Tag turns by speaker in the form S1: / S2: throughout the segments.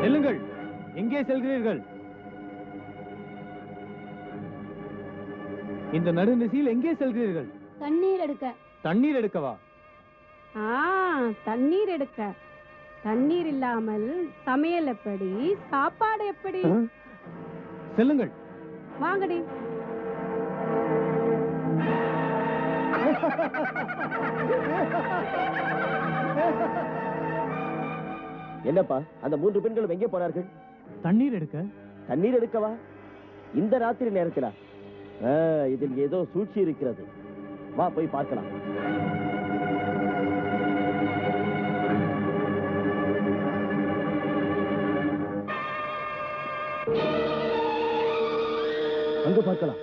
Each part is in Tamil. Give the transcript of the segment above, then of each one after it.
S1: செல்லுங்கள். எங்கே செல்கிறீர்கள்? இந்த நடுநிசையில் எங்கே செல்கிறீர்கள்?
S2: தண்ணீர் எடுக்க.
S1: தண்ணீர் எடுக்கவா?
S2: ஆ தண்ணீர் எடுக்க. தண்ணீர் இல்லாமல் சமையல் எப்படி? சாப்பாடு எப்படி?
S1: செல்லுங்கள்.
S2: வாங்கடி.
S3: என்னப்பா அந்த மூன்று பெண்களும் எங்கே போனார்கள்?
S1: தண்ணீர் எடுக்க.
S3: தண்ணீர் எடுக்கவா? இந்த ராத்திரி நேரத்திலா? இதில் ஏதோ சூழ்ச்சி இருக்கிறது. வா போய் பார்க்கலாம். அங்கு பார்க்கலாம்.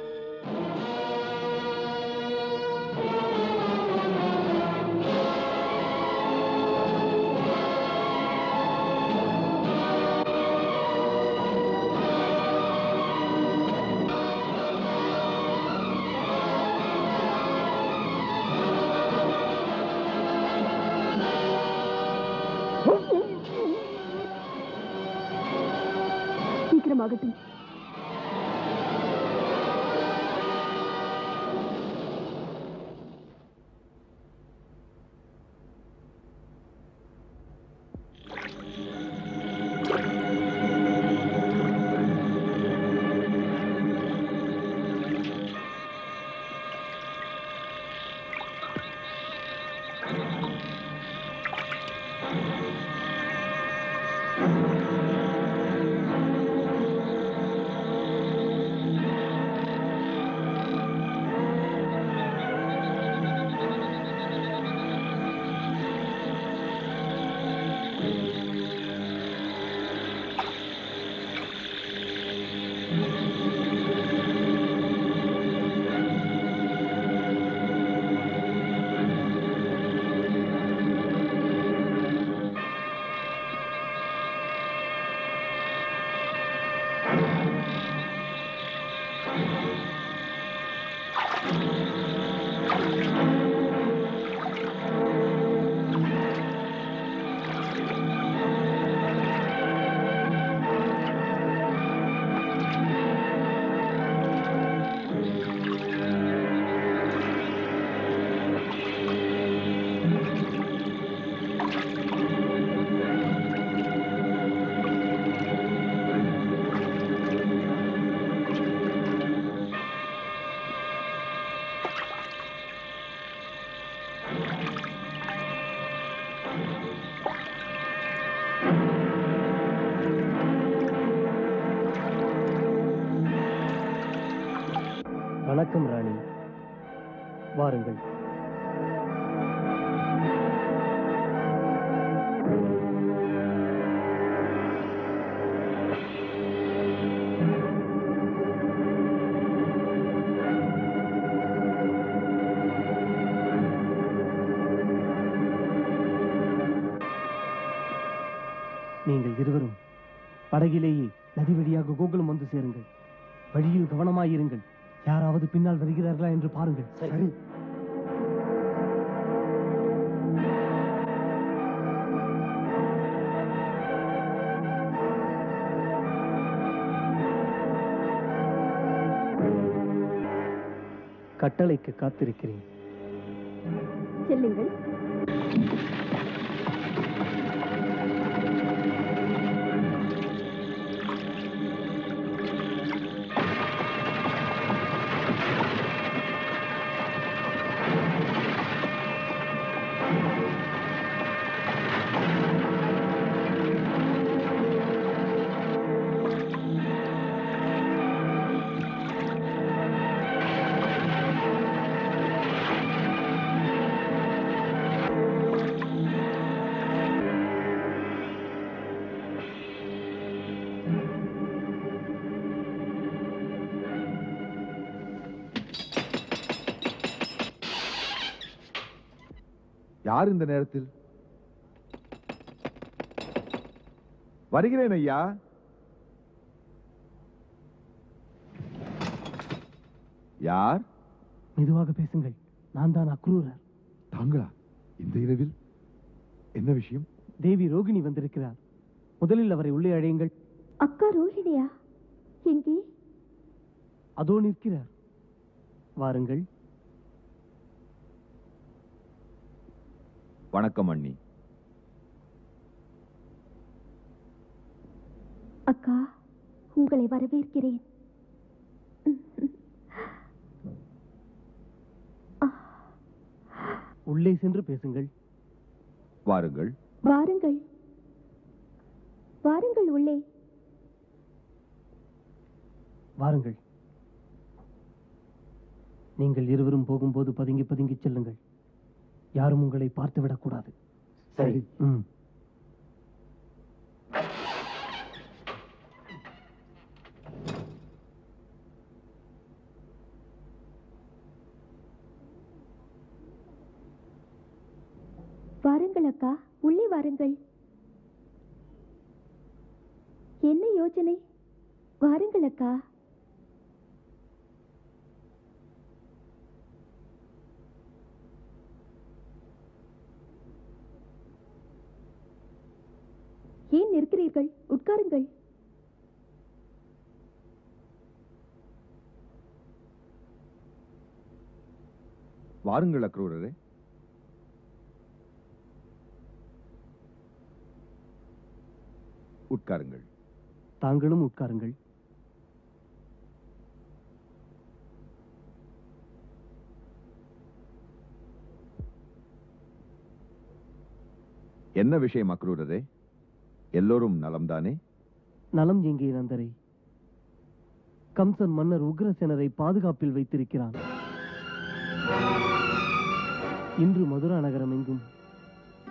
S2: Thank you.
S1: வணக்கம் ராணி. வாருங்கள். நீங்கள் இருவரும் படகிலேயே நதி வழியாக கோகுலம் வந்து சேருங்கள். வழியில் கவனமாயிருங்கள். யாராவது பின்னால் வருகிறார்களா என்று பாருங்கள். சரி. கட்டளைக்கு காத்திருக்கிறேன்.
S2: செல்லுங்கள்.
S4: யார் இந்த நேரத்தில்? வருகிறேன் ஐயா. யார்?
S1: மெதுவாக பேசுங்கள். நான் தான் அக்ரூரர்.
S4: தாங்களா? இந்த இரவில் என்ன விஷயம்?
S1: தேவி ரோகிணி வந்திருக்கிறார். முதலில் அவரை உள்ளே அழையுங்கள்.
S5: அக்கா ரோஹிணியா எங்கே?
S1: அதோ நிற்கிறார். வாருங்கள்.
S4: வணக்கம் அண்ணி.
S5: அக்கா உங்களை வரவேற்கிறேன்.
S1: உள்ளே சென்று பேசுங்கள்.
S4: வாருங்கள்.
S5: வாருங்கள். வாருங்கள் உள்ளே.
S1: வாருங்கள். நீங்கள் இருவரும் போகும்போது பதுங்கி பதுங்கி செல்லுங்கள். யாரும் உங்களை பார்த்து விடக்கூடாது.
S4: சரி.
S1: ம்.
S5: வாருங்கள் அக்கா உள்ளே வாருங்கள். என்ன யோசனை வாருங்கள் அக்கா. ஏன் நிற்கிறீர்கள்? உட்காருங்கள்.
S4: வாருங்கள் அக்ரூரரே. உட்காருங்கள்.
S1: தாங்களும் உட்காருங்கள்.
S4: என்ன விஷயம் அக்ரூரரே? எல்லோரும் நலம்தானே?
S1: நலம் எங்கே நந்தரை? கம்சன் மன்னர் உக்ரசேனரை பாதுகாப்பில் வைத்திருக்கிறான். இன்று மதுரா நகரம் எங்கும்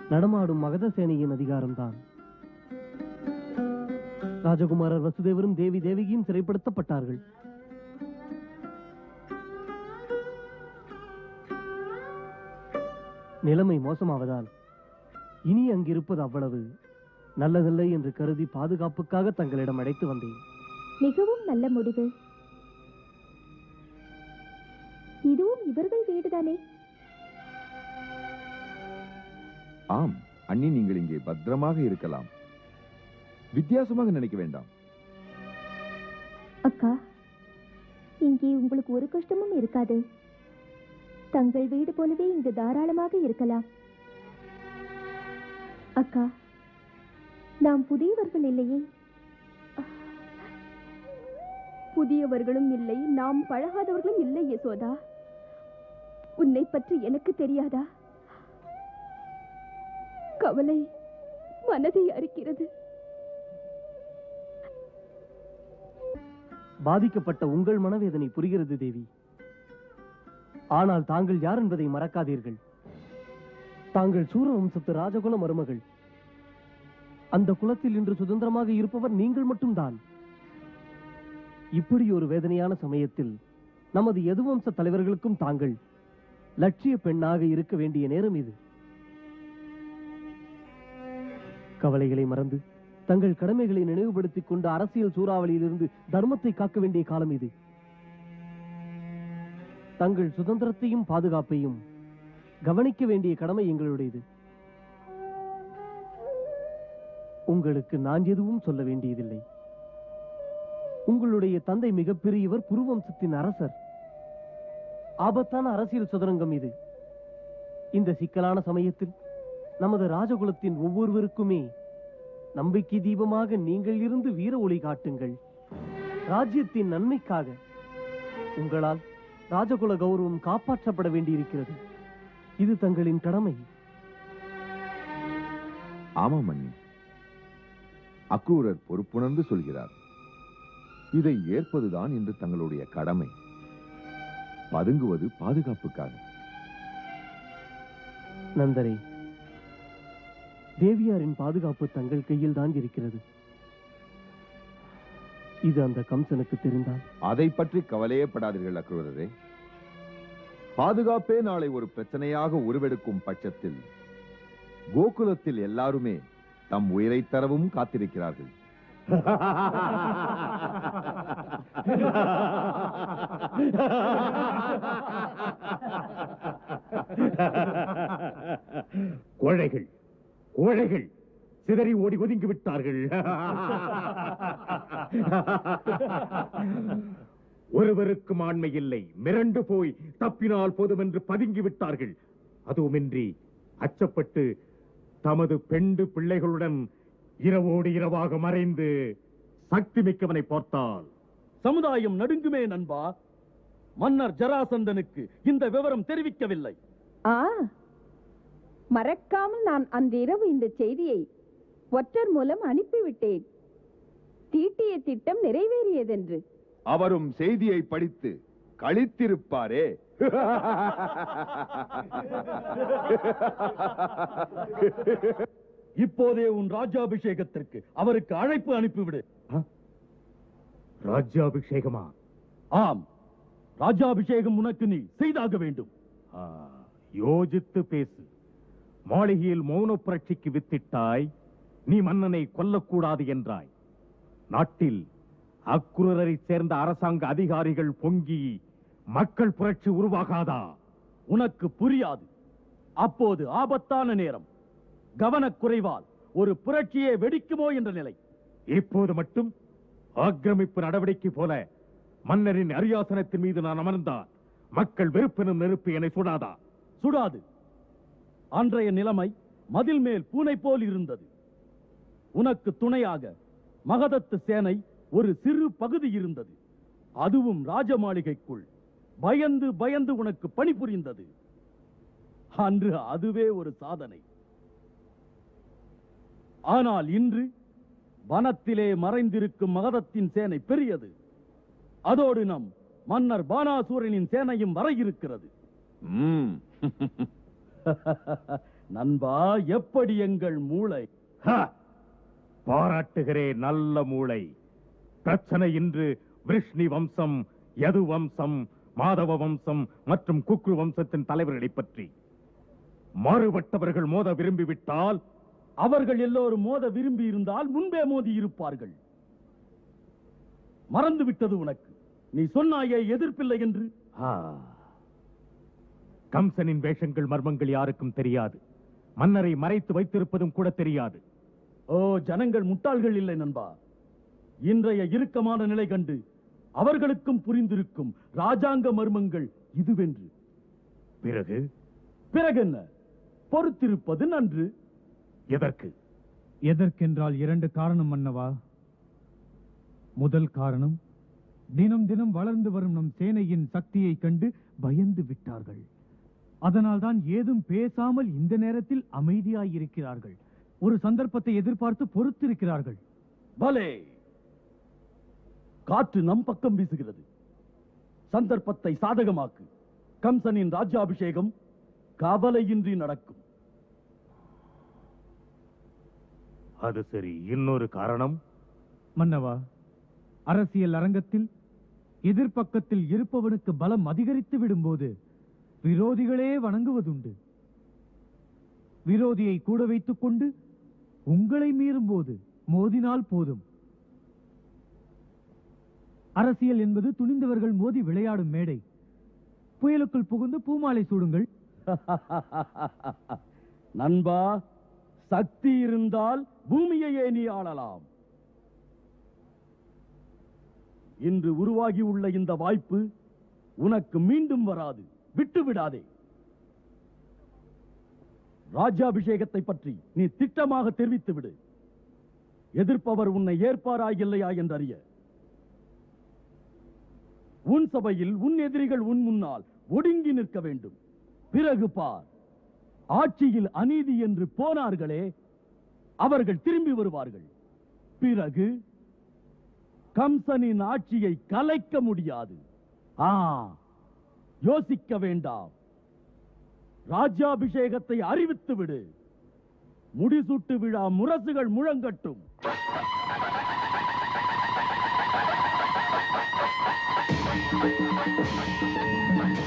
S1: நடமாடும் மகதசேனையின் அதிகாரம்தான். ராஜகுமாரர் வசுதேவரும் தேவி தேவியும் சிறைப்படுத்தப்பட்டார்கள். நிலைமை மோசமாவதால் இனி அங்கிருப்பது அவ்வளவு. நல்லதில்லை என்று கருதி பாதுகாப்புக்காக தங்களிடம் அழைத்து வந்தேன்.
S5: மிகவும் நல்ல முடிவு. இதுவும் இவர்கள் வீடுதானே?
S4: ஆம் அண்ணி நீங்கள் இங்கே பத்திரமாக இருக்கலாம். வித்தியாசமாக நினைக்க வேண்டாம்.
S5: அக்கா இங்கே உங்களுக்கு ஒரு கஷ்டமும் இருக்காது. தங்கள் வீடு போலவே இங்கு தாராளமாக இருக்கலாம். அக்கா நாம் புதியவர்கள் இல்லையே? புதியவர்களும் இல்லை நாம் பழகாதவர்களும் இல்லை யசோதா. உன்னை பற்றி எனக்கு தெரியாதா? கவலை மனதை அறிக்கிறது.
S1: பாதிக்கப்பட்ட உங்கள் மனவேதனை புரிகிறது தேவி. ஆனால் தாங்கள் யார் என்பதை மறக்காதீர்கள். தாங்கள் சூரவம்சத்து ராஜகுல மருமகள். அந்த குலத்தில் இன்று சுதந்திரமாக இருப்பவர் நீங்கள் மட்டும்தான். இப்படி ஒரு வேதனையான சமயத்தில் நமது எதுவம்ச தலைவர்களுக்கும் தாங்கள் லட்சிய பெண்ணாக இருக்க வேண்டிய நேரம் இது. கவலைகளை மறந்து தங்கள் கடமைகளை நினைவுபடுத்திக் கொண்டு அரசியல் சூறாவளியிலிருந்து தர்மத்தை காக்க வேண்டிய காலம் இது. தங்கள் சுதந்திரத்தையும் பாதுகாப்பையும் கவனிக்க வேண்டிய கடமை எங்களுடையது. உங்களுக்கு நான் எதுவும் சொல்ல வேண்டியதில்லை. உங்களுடைய தந்தை மிகப்பெரியவர் புருவம்சத்தின் அரசர். ஆபத்தான அரசியல் சுதரங்கம் இது. இந்த சிக்கலான சமயத்தில் நமது ராஜகுலத்தின் ஒவ்வொருவருக்குமே நம்பிக்கை தீபமாக நீங்கள் இருந்து வீர ஒளி காட்டுங்கள். ராஜ்யத்தின் நன்மைக்காக உங்களால் ராஜகுல கௌரவம் காப்பாற்றப்பட வேண்டியிருக்கிறது. இது தங்களின் கடமை.
S4: ஆமாம் மன்னி அக்ரூரர் பொறுப்புணர்ந்து சொல்கிறார். இதை ஏற்பதுதான் இன்று தங்களுடைய கடமை. பதுங்குவது பாதுகாப்புக்காக.
S1: நந்தரே தேவியாரின் பாதுகாப்பு தங்கள் கையில் தான் இருக்கிறது. இது அந்த கம்சனுக்கு தெரிந்தால்.
S4: அதை பற்றி கவலையே படாதீர்கள் அக்ரூரரே. பாதுகாப்பே நாளை ஒரு பிரச்சனையாக உருவெடுக்கும் பட்சத்தில் கோகுலத்தில் எல்லாருமே தம் உயிரை தரவும் காத்திருக்கிறார்கள்.
S6: கோழைகள் கோழைகள் சிதறி ஓடி ஒதுங்கி விட்டார்கள். ஒருவருக்கும் ஆண்மை இல்லை மிரண்டு போய் தப்பினால் போதும் என்று பதுங்கி விட்டார்கள். அதுவுமின்றி அச்சப்பட்டு தமது பெண்டு பிள்ளைகளுடன் இரவோடு இரவாக மறைந்து சக்தி மிக்கவனை பார்த்தால்
S7: சமுதாயம் நடுங்குமே நண்பா. மன்னர் ஜராசந்தனுக்கு இந்த விவரம் தெரிவிக்கவில்லை.
S8: ஆ மறக்காமல் நான் அன்றிரவு இந்த செய்தியை ஒற்றர் மூலம் அனுப்பிவிட்டேன். தீட்டிய திட்டம் நிறைவேறியதென்று.
S4: அவரும் செய்தியை படித்து களித்திருப்பாரே.
S7: இப்போதே உன் ராஜாபிஷேகத்திற்கு அவருக்கு அழைப்பு அனுப்பிவிடு.
S6: ராஜ்யாபிஷேகமா
S7: ஆம். ராஜாபிஷேகம் உனக்கு நீ செய்தாக வேண்டும்.
S6: ஆ, யோசித்து பேசு. மாளிகையில் மௌன புரட்சிக்கு வித்திட்டாய் நீ மன்னனை கொல்லக்கூடாது என்றாய். நாட்டில் அக்குரரை சேர்ந்த அரசாங்க அதிகாரிகள் பொங்கி மக்கள் புரட்சி உருவாகாதா?
S7: உனக்கு புரியாது. அப்போது ஆபத்தான நேரம். கவனக்குறைவால் ஒரு புரட்சியே வெடிக்குமோ என்ற நிலை.
S6: இப்போது மட்டும் ஆக்கிரமிப்பு நடவடிக்கை போல மன்னரின் அரியாசனத்தின் மீது நான் அமர்ந்தால் மக்கள் வெறுப்பினும் நெருப்பு என்னை சுடாதா?
S7: சுடாது. அன்றைய நிலைமை மதில் மேல் பூனை போல் இருந்தது. உனக்கு துணையாக மகதத்து சேனை ஒரு சிறு பகுதி இருந்தது. அதுவும் ராஜ மாளிகைக்குள் பயந்து பயந்து உனக்கு பணிபுரிந்தது அன்று அதுவே ஒரு சாதனை. ஆனால் இன்று வனத்திலே மறைந்திருக்கும் மகதத்தின் சேனை பெரியது. அதோடு நம் மன்னர் பானாசூரனின் சேனையும் வர இருக்கிறது. நண்பா எப்படி எங்கள் மூளை?
S6: ஹ! பாராட்டுகிறேன் நல்ல மூளை. பிரச்சனை இன்று விஷ்ணி வம்சம் யது வம்சம் மாதவ வம்சம் மற்றும் குக்ரு வம்சத்தின் தலைவர்களை பற்றி. மாறுபட்டவர்கள் மோத விரும்பிவிட்டால்
S7: அவர்கள் எல்லோரும் மோத விரும்பி இருந்தால் முன்பே மோதி இருப்பார்கள். மறந்து விட்டது உனக்கு. நீ சொன்னாயே எதிர்ப்பில்லை என்று.
S6: கம்சனின் வேஷங்கள் மர்மங்கள் யாருக்கும் தெரியாது. மன்னரை மறைத்து வைத்திருப்பதும் கூட தெரியாது.
S7: ஓ ஜனங்கள் முட்டாள்கள் இல்லை நண்பா. இன்றைய இறுக்கமான நிலை கண்டு அவர்களுக்கும் புரிந்திருக்கும் ராஜாங்க மர்மங்கள் இதுவென்று.
S6: பிறகு?
S7: பிறகென்ன? பொறுத்திருப்பது நன்று.
S6: எதற்கு?
S1: எதற்கென்றால் இரண்டு காரணம் மன்னவா முதல் காரணம் தினம் தினம் வளர்ந்து வரும் நம் சேனையின் சக்தியை கண்டு பயந்து விட்டார்கள். அதனால்தான் ஏதும் பேசாமல் இந்த நேரத்தில் அமைதியாயிருக்கிறார்கள். ஒரு சந்தர்ப்பத்தை எதிர்பார்த்து பொறுத்திருக்கிறார்கள்.
S7: பலே! காற்று நம் பக்கம் வீசுகிறது. சந்தர்ப்பத்தை சாதகமாக்கு. கம்சனின் ராஜ்யாபிஷேகம் கவலையின்றி நடக்கும்.
S6: அது சரி. இன்னொரு காரணம்?
S1: மன்னவா அரசியல் அரங்கத்தில் எதிர்ப்பக்கத்தில் இருப்பவனுக்கு பலம் அதிகரித்து விடும்போது விரோதிகளே வணங்குவதுண்டு. விரோதியை கூட வைத்துக் கொண்டு உங்களை மீறும்போது மோதினால் போதும். அரசியல் என்பது துணிந்தவர்கள் மோதி விளையாடும் மேடை. புயலுக்குள் புகுந்து பூமாலை சூடுங்கள்.
S7: நண்பா சக்தி இருந்தால் பூமியையே நீ ஆளலாம். இன்று உருவாகி உள்ள இந்த வாய்ப்பு உனக்கு மீண்டும் வராது. விட்டு விடாதே ராஜ்யாபிஷேகத்தை பற்றி நீ திட்டமாக தெரிவித்து விடு எதிர்ப்பவர் உன்னை ஏற்பாரா இல்லையா என்றறிய. உன் சபையில் உன் எதிரிகள் உன் முன்னால் ஒடுங்கி நிற்க வேண்டும். பிறகு பார் ஆட்சியில் அநீதி என்று போனார்களே அவர்கள் திரும்பி வருவார்கள். பிறகு கம்சனின் ஆட்சியை கலைக்க முடியாது. ஆ யோசிக்க வேண்டாம். ராஜ்யாபிஷேகத்தை அறிவித்து விடு. முடிசூட்டு விழா முரசுகள் முழங்கட்டும். はい。